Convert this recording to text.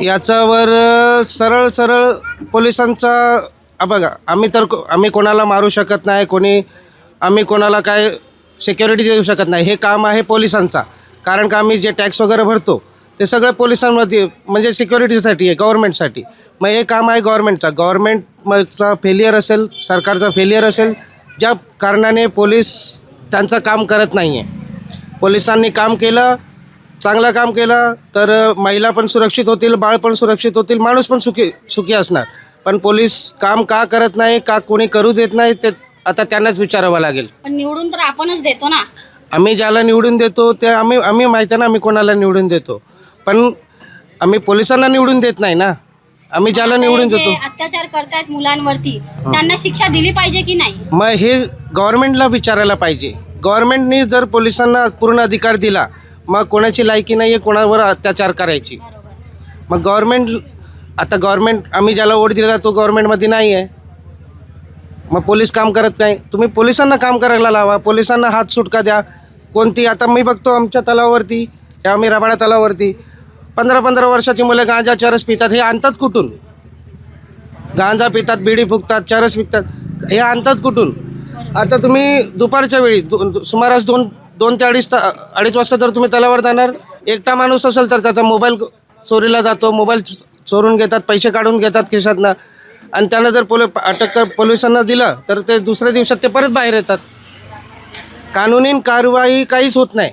याच्यावर सरळ सरळ पोलिसांचा बघा आम्ही तर को- आम्ही कोणाला मारू शकत नाही कोणी आम्ही कोणाला काय सिक्युरिटी देऊ शकत नाही. हे काम आहे पोलिसांचा. कारण का आम्ही जे टॅक्स वगैरे भरतो ते सगळं पोलिसांमध्ये म्हणजे सिक्युरिटीसाठी आहे गव्हर्नमेंटसाठी मग हे काम आहे गव्हर्नमेंटचा गव्हर्नमेंटचा फेलियर असेल सरकारचा फेलियर असेल ज्या कारणाने पोलीस त्यांचं काम करत नाही आहे पोलिसांनी काम केलं चांगलं काम केलं तर महिला पण सुरक्षित होतील बाळ पण सुरक्षित होतील माणूस पण सुखी सुखी असणार. पण पोलीस काम का करत नाही का कोणी करू देत नाही ते आता त्यांनाच विचारावं लागेल. पण निवडून तर आपणच देतो ना. आम्ही ज्याला निवडून देतो ते आम्ही आम्ही माहिती आहे ना आम्ही कोणाला निवडून देतो. पण आम्ही पोलिसांना निवडून देत नाही ना. आम्ही ज्याला निवडून जे देतो. अत्याचार करतायत मुलांवरती त्यांना शिक्षा दिली पाहिजे की नाही? मग हे गव्हर्नमेंटला विचारायला पाहिजे. गव्हर्नमेंटनी जर पोलिसांना पूर्ण अधिकार दिला मग कोणाची लायकी नाही आहे कोणावर अत्याचार करायची. मग गव्हर्मेंट आता गव्हर्मेंट आम्ही ज्याला वोट दिलेला तो गव्हर्मेंटमध्ये नाही आहे मग पोलीस काम करत नाही. तुम्ही पोलिसांना काम करायला लावा. पोलिसांना हात सुटका द्या. कोणती आता मी बघतो आमच्या तलावावरती किंवा आम्ही रबाडा तलावावरती पंधरा पंधरा वर्षाची मुलं गांजा चरस पितात. हे आणतात कुठून? गांजा पितात बिडी फुकतात चरस विकतात. हे आणतात कुठून? आता तुम्ही दुपारच्या वेळी दो, दो- सुमारास दोन दोन ते अडीच ता अडीच वाजता जर तुम्ही तलावर जाणार एकटा माणूस असेल तर त्याचा मोबाईल चोरीला जातो मोबाईल चो- चोरून घेतात पैसे काढून घेतात खिशातनं. आणि त्यानं जर पोली अटक कर पोलिसांना दिलं तर ते दुसऱ्या दिवसात ते परत बाहेर येतात. कानुनी कारवाई काहीच होत नाही.